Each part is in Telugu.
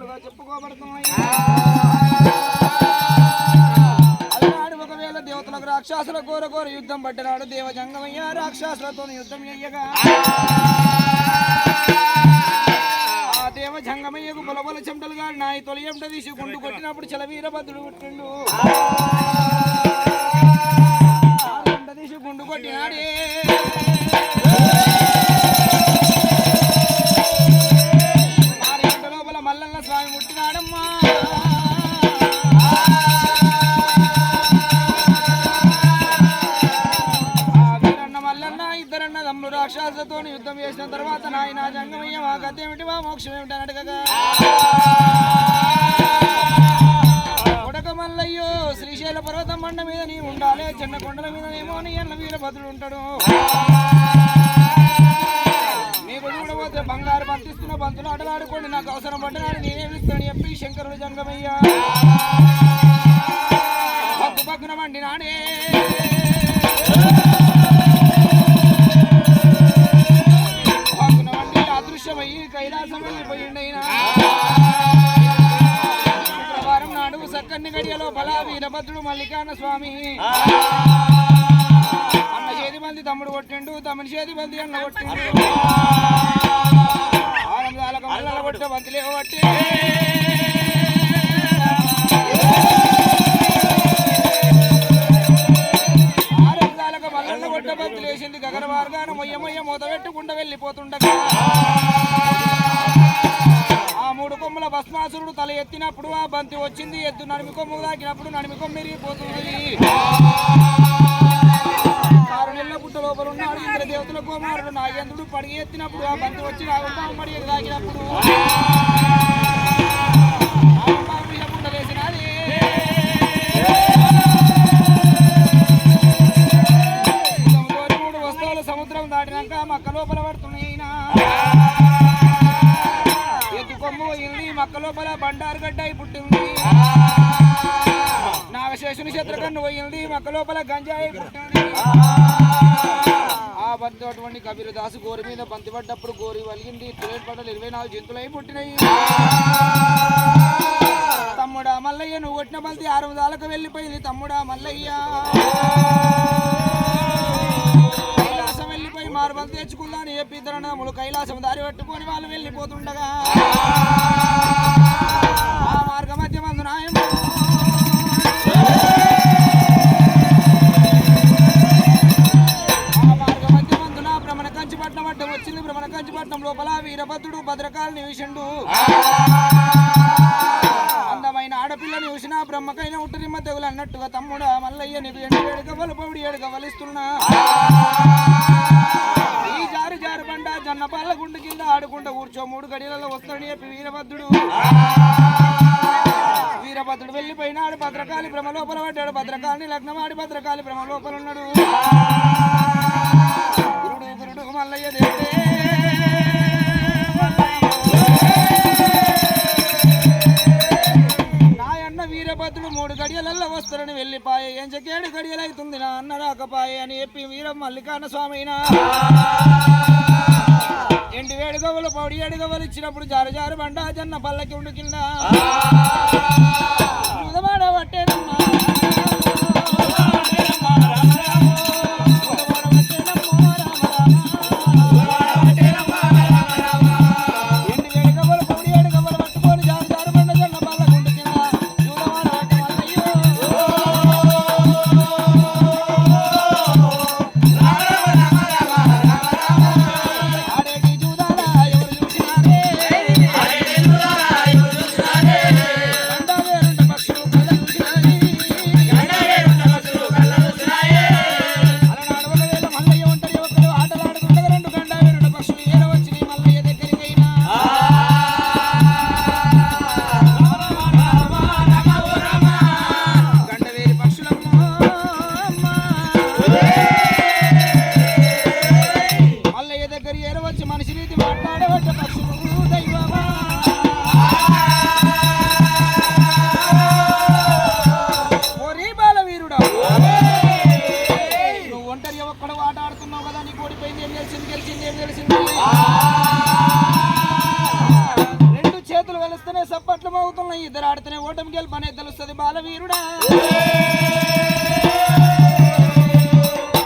శాస్త్రాలుగా చెప్పుకోబడుతున్నాయి. ఒకవేళ దేవతలకు రాక్షసుల ఘోర ఘోర యుద్ధం పట్టినాడు దేవజంగమయ్య రాక్షసులతో యుద్ధం చెయ్యగా. ఆ! దేవ జంగమయ్యకు పొలబొల చెమటలు గారి నాయి తొలి ఎంట తీసి గుండు కొట్టినప్పుడు చలవీరభద్రుడు పుట్టిండు. గుండు కొట్టినాడే. రాక్షసులతో యుద్ధం చేసిన తర్వాత నాయన జంగమయ్య మా గత ఏమిటి మా మోక్షం ఏమిటి? అని అడగగా. మల్లయ్యో శ్రీశైల పర్వతం బండ మీద నీ ఉండాలి చిన్న కొండల మీదనేమో నీ అన్న వీరభద్రుడు ఉంటాడు. మీకు చూడబోతే బంగారు పంపిస్తున్న బంతులు ఆటలాడుకోండి నాకు అవసరం పడ్డాను నేనేమి ఇస్తాను చెప్పి శంకరుడు జంగమయ్య పక్కు పక్కున మండి నాడే మండి కైలాసమని కైలాసం శుక్రవారం నాడు సక్కన్ని గడియలో బలా వీరభద్రుడు మల్లికార్ణ స్వామి అన్న చేతి మంది తమ్ముడు కొట్టిండు తమ్ముని చేతి మంది అన్న కొట్టిండు. ఆనందాలకు మల్లల కొట్ట బంతిలే కొట్టి ఆనందాలకు బంతి లేచింది గగన మార్గాన మొయ్య మొయ్య మూత వెళ్ళిపోతుండగా. ఆ మూడు కొమ్ముల భస్మాసురుడు తల ఎత్తినప్పుడు ఆ బంతి వచ్చింది. ఎద్దు నడిమి కొమ్ము తాకినప్పుడు నడిమి కొమ్ము విరిగిపోతున్నది. ఆరు నెలల గుట్ట లోపల ఉన్నాడు ఇంత ముసల కుమారుడు. నాగేంద్రుడు పడిగి ఎత్తినప్పుడు ఆ బంతి వచ్చి రాగంబాబు మడికి తాకినప్పుడు. లోపల పోయింది మక్క లోపల బండారు గడ్డ అయి పుట్టింది నాగశేషుని చిత్రకన్ను పోయింది మక్క లోపల గంజాయి పుట్టింది ఆ బంతి అటువంటి దాసు గోరి మీద బంతి పడ్డప్పుడు గోరి వలిగింది. తొలి పడ్డలు ఇరవై నాలుగు జంతువులై పుట్టినాయి. తమ్ముడా మల్లయ్య నువ్వు కొట్టిన బంతి ఆరు దాలకు వెళ్ళిపోయింది. తమ్ముడా మల్లయ్య. కైలాసం మారు బంతి అని చెప్పి ఇద్దరు కైలాసం దారి పట్టుకొని వాళ్ళు వెళ్ళిపోతుండగా. ఆ మార్గ మధ్య మందు నాయము భ్రమణ కంచిపట్నం లోపల వీరభద్రుడు భద్రకాలు నివిషండు అందమైన ఆడపిల్లని చూసిన బ్రహ్మకైన ఉట్టరిమ్మ తెగులు అన్నట్టుగా తమ్ముడా మల్లయ్య నీకు ఎండు వేడుక వలపవుడి ఏడుక వలిస్తున్నా. ఈ జారు జారు బండ జొన్న పళ్ళ గుండు కింద ఆడుకుంటూ కూర్చో మూడు గడియలలో వస్తాడని చెప్పి వీరభద్రుడు. వీరభద్రుడు వెళ్ళిపోయినాడు భద్రకాళి భ్రమ లోపల పడ్డాడు భద్రకాళిని లగ్నమాడి భద్రకాళి భ్రమ లోపల ఉన్నాడు. మల్లయ్య దేవుడే నాయన్న వీరభద్రుడు మూడు గడియలల్లో వస్తారని వెళ్ళిపాయే. ఎంచకేడు గడియలైతుంది నా అన్న రాకపాయే అని చెప్పి వీర మల్లికార్ణ స్వామినా. ఎండి వేడుగవలు పౌడి ఏడుగవలు ఇచ్చినప్పుడు జారు జారు బండా జన్న పల్లకి ఉండు కింద ముదమాడ పట్టేనమ్మా. అనే తెలుస్తుంది బాలవీరుడా.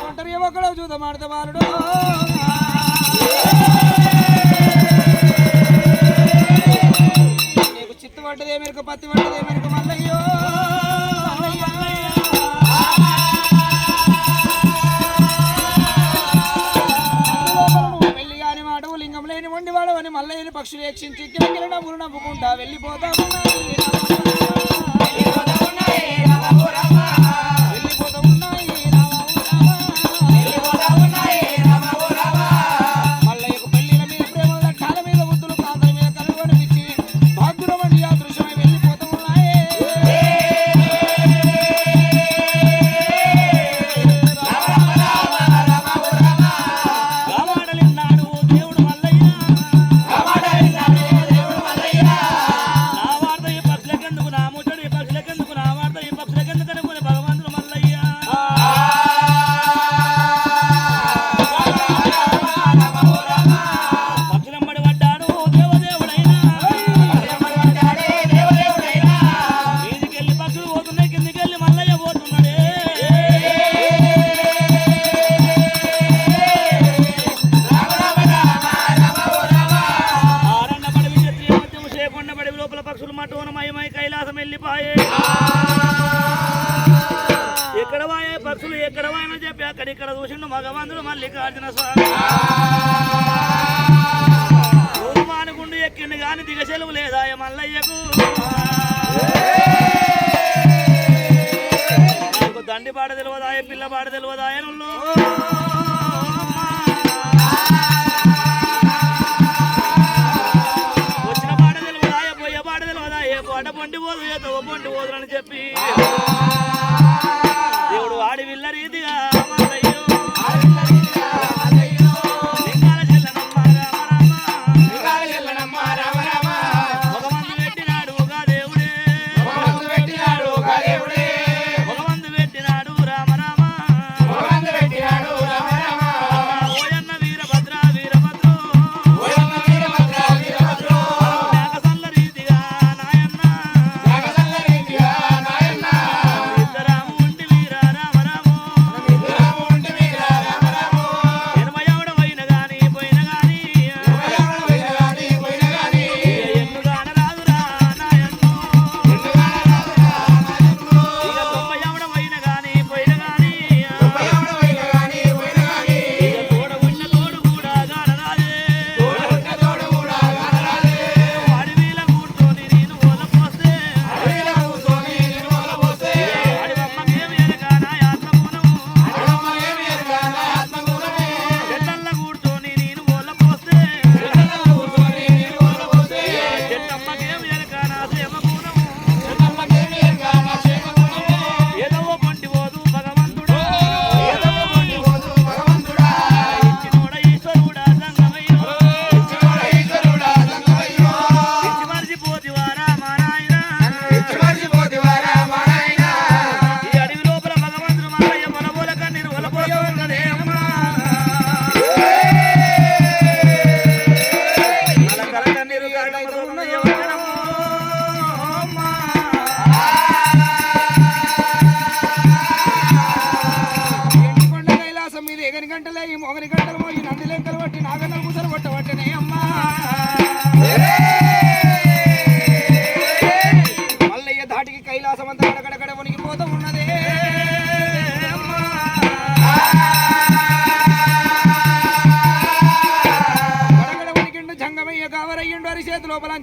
ఒంటరి ఒక్కడ చూద్దాం ఆడతా బాలుడు. నీకు చిత్తు పడ్డదే మెరుకు పత్తి పడ్డదే మెరుకు మల్లయ్యో. పెళ్ళి లేని వండి వాడవని మల్లయ్యని పక్షులు యక్షించి కిలకిల నవ్వులు నవ్వుకుంటా వెళ్ళిపోతా. ఉన్నాయి. వెళ్ళిపోతా సెలవు లేదా మల్లయ్యకు? నాకు దండి పాట తెలియదాయ పిల్ల పాట తెలియదాయ వచ్చిన పాట తెలియదాయ పొయ్య పాట తెలియదాయ పాట పొండి పోదు ఏదో పొండి అని చెప్పి.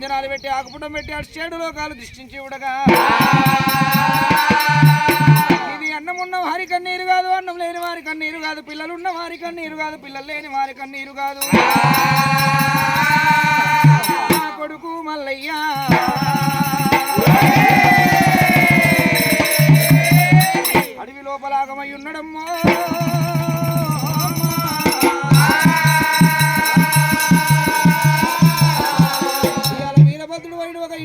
చేతి అంజనాలు పెట్టి ఆకుపుటం పెట్టి అటు చేడు లోకాలు దృష్టించి ఉడగా. ఇది అన్నం ఉన్న వారి కన్నీరు కాదు అన్నం లేని వారి కన్నీరు కాదు పిల్లలు ఉన్న వారి కన్నీరు కాదు పిల్లలు లేని వారి కన్నీరు కాదు. కొడుకు మల్లయ్య. అడవి లోపలాగమై ఉన్నడమ్మో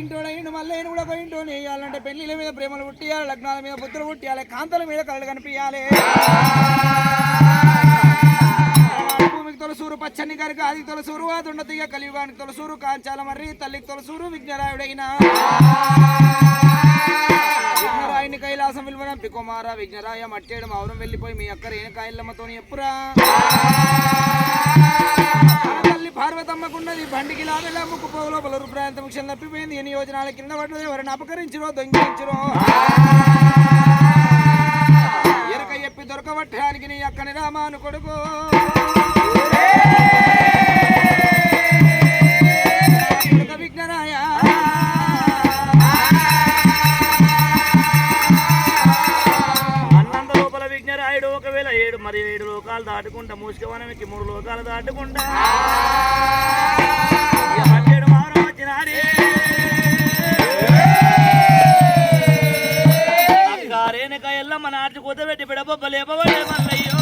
వైడు ఒక మళ్ళీ కూడా ఒక వేయాలంటే పెళ్ళిల మీద ప్రేమలు పుట్టియాలి లగ్నాల మీద పుత్రులు పుట్టియాలి కాంతల మీద కళ్ళు కనిపించాలి భూమికి తొలసూరు పచ్చని గారికి అది తొలసూరు అదుండ తీగ కలియుగానికి తొలసూరు కాంచాల మర్రి తల్లికి తొలసూరు విఘ్నరాయుడైన. విఘ్నరాయుని కైలాసం విలువనంపి కుమార విఘ్నరాయ మట్టేయడం అవరం వెళ్ళిపోయి మీ అక్క రేణుకాయలమ్మతో ఎప్పురా? పార్వతమ్మకున్నది బండికి లాగల ముక్కు పోగు పలు రూపాయంత ముఖ్యం తప్పిపోయింది ఎన్ని యోజనాల కింద పడ్డది ఎవరిని అపకరించిరో దొంగిలించిరో. ఎరక చెప్పి దొరకబట్టడానికి నీ అక్కని రామాను కొడుకో. మరి ఏడు లోకాలు దాటుకుంటా మూసుకవనమికి మూడు లోకాలు దాటుకుంటా. ఇక పన్నెండు వారం వచ్చినాడే ఎల్లమ్మ నాటి కుదబెట్టి బిడబొబ్బ లేపబడే మల్లయ్యో.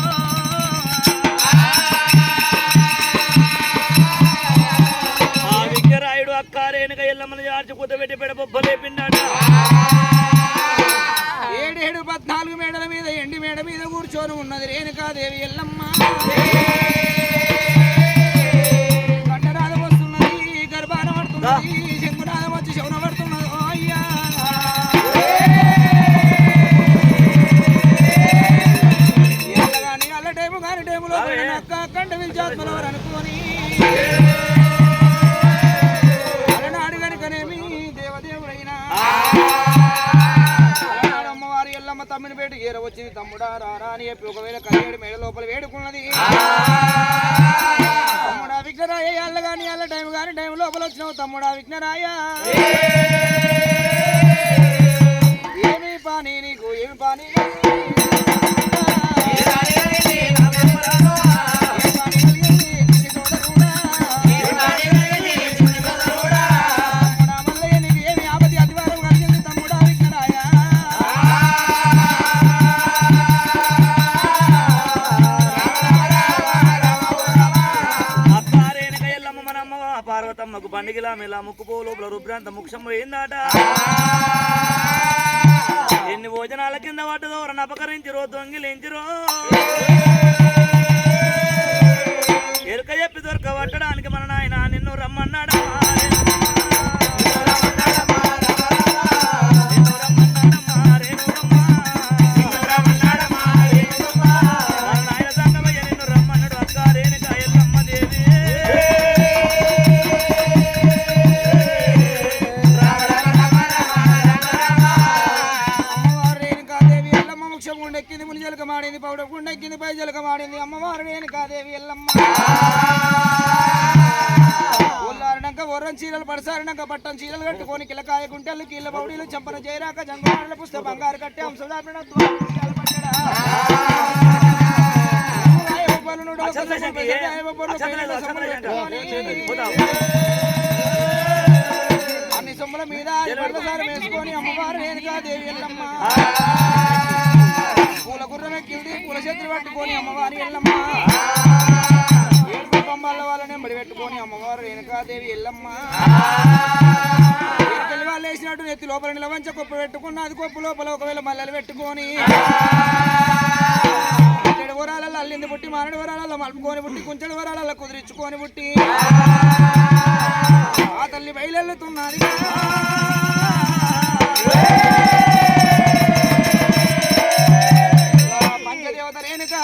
పార్వతమ్మకు పండుగలా మెలా ముక్కుపో లోపల ముక్షం పోయిందాట. ఎన్ని భోజనాల కింద పడ్డదో ఎవరన్నా అపకరించిరో దొంగిలించిరో. ఎరుక చెప్పి దొరక పట్టడానికి మన నాయన నిన్ను రమ్మన్నాడా? పట్టం చీరలు కట్టుకొని కిలకాయ గుంటలు కీళ్ళ బౌడీలు చంపన చేరాక జంగుల పుస్తక బంగారు కట్టి అంశదాపిన అన్ని సొమ్ముల మీద వేసుకొని అమ్మవారు రేణుకాదేవి ఎల్లమ్మ పూల గుర్రం ఎక్కింది పూల చేతులు పట్టుకొని అమ్మవారి ఎల్లమ్మ బొమ్మల వాళ్ళని మడి పెట్టుకొని అమ్మవారు రేణుకాదేవి ఎల్లమ్మ. ఎరుకలి వాళ్ళు వేసినట్టు నెత్తి లోపల నిలవంచ కొప్పు పెట్టుకున్న అది కొప్పు లోపల ఒకవేళ మల్లెలు పెట్టుకొని. ఏడు వరాలలో అల్లింది పుట్టి మారడి వరాలలో మలుపుకొని పుట్టి కుంచెడు వరాలలో కుదిరించుకొని పుట్టి. ఆ తల్లి బయలుతున్నది పంచదేవత రేణుకా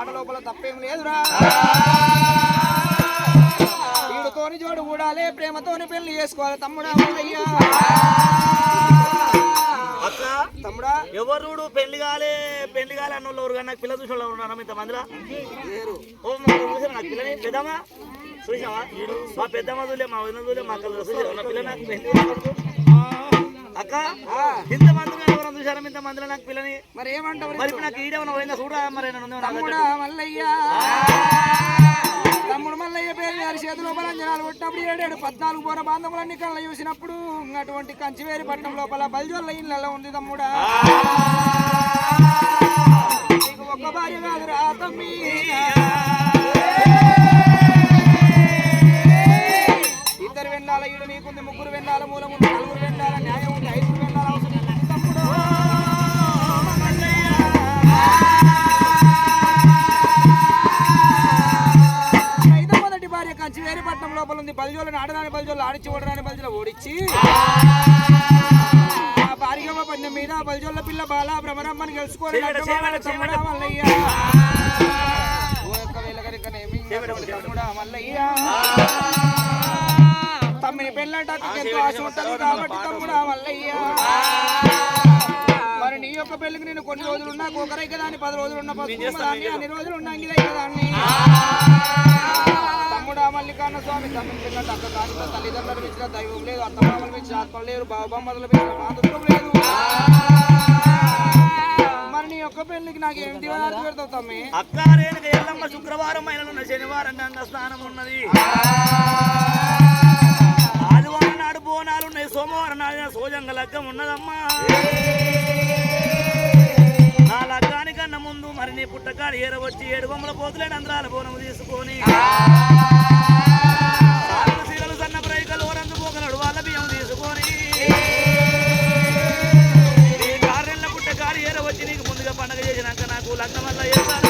మాట లోపల తప్పేం లేదురా. వీడుతోని జోడు కూడాలే ప్రేమతోని పెళ్ళి చేసుకోవాలి తమ్ముడా అక్క తమ్ముడా. ఎవరుడు పెళ్ళి కాలే పెళ్ళి కాలే అన్న వాళ్ళు ఎవరు నాకు పిల్ల చూసిన ఉన్నారా ఇంత మందిలో ఓ నాకు పిల్లని. పెద్దమ్మా? చూసావా మా పెద్దమ్మ చూలే మా వదిన చూలే మా అక్క చూసారా నా పిల్ల నాకు పెళ్ళి. అక్క ఇంత మందిలో ఎవరైనా చూసారా ఇంత మందిలో నాకు పిల్లని. మరి ఏమంటావు మరి నాకు ఈడేమన్నా పోయిందా? చూడరా మరి మల్లయ్య. తమ్ముడు మల్లయ్య పేరు గారి చేతిలో బలంజనాలు కొట్టినప్పుడు ఏడేడు పద్నాలుగు పోర బాంధవులన్నీ కళ్ళ చూసినప్పుడు అటువంటి కంచివేరి పట్టణం లోపల బల్జోళ్ళ ఇళ్ళలో ఉంది తమ్ముడా. ఒక్క భార్య కాదురా తమ్మి. బలిజోళ్ళని ఆడదాని బలిజోళ్ళు ఆడిచి ఓడరాని బలిజోళ్ళు ఓడించి ఆ భార్యమ్మ పద్యం మీద బలిజోళ్ళ పిల్ల బాల భ్రమరమ్మని గెలుచుకోవాలి మల్లయ్య. మల్లయ్య. తమ్మిని పెళ్ళంటకు ఎంతో ఆశ ఉంటుంది కాబట్టి తమ్ముడా మల్లయ్య. మరి నీ యొక్క పెళ్ళికి నేను కొన్ని రోజులు ఉన్నా ఒకరైక దాన్ని పది రోజులు ఉన్న దాన్ని అన్ని రోజులు ఉన్నా దాన్ని. తమ్ముడా మల్లికార్ణ స్వామి. తమ్మిని అక్క కాని తల్లిదండ్రులు పెంచిన దైవం లేదు అత్తమామలు పెంచిన ఆత్మలు లేరు బాబమ్మలు పెంచిన మాతృత్వం లేదు. మరి నీ యొక్క పెళ్ళికి నాకు ఏం దివాళి పెడతావు తమ్మి? అక్క రేణుక ఎల్లమ్మ శుక్రవారం మహిళలు శనివారం గంగ స్నానం ఉన్నది. ఆదివారం నాడు బోనాలు ఉన్నాయి సోమవారం నాడు సోజంగ లగ్గం ఉన్నదమ్మా. నా లగ్గానికన్నా ముందు మరి నీ పుట్టకాడు ఏరవచ్చి ఏడు బొమ్మల పోతులేడు అందరాల బోనము తీసుకొని. लागला मला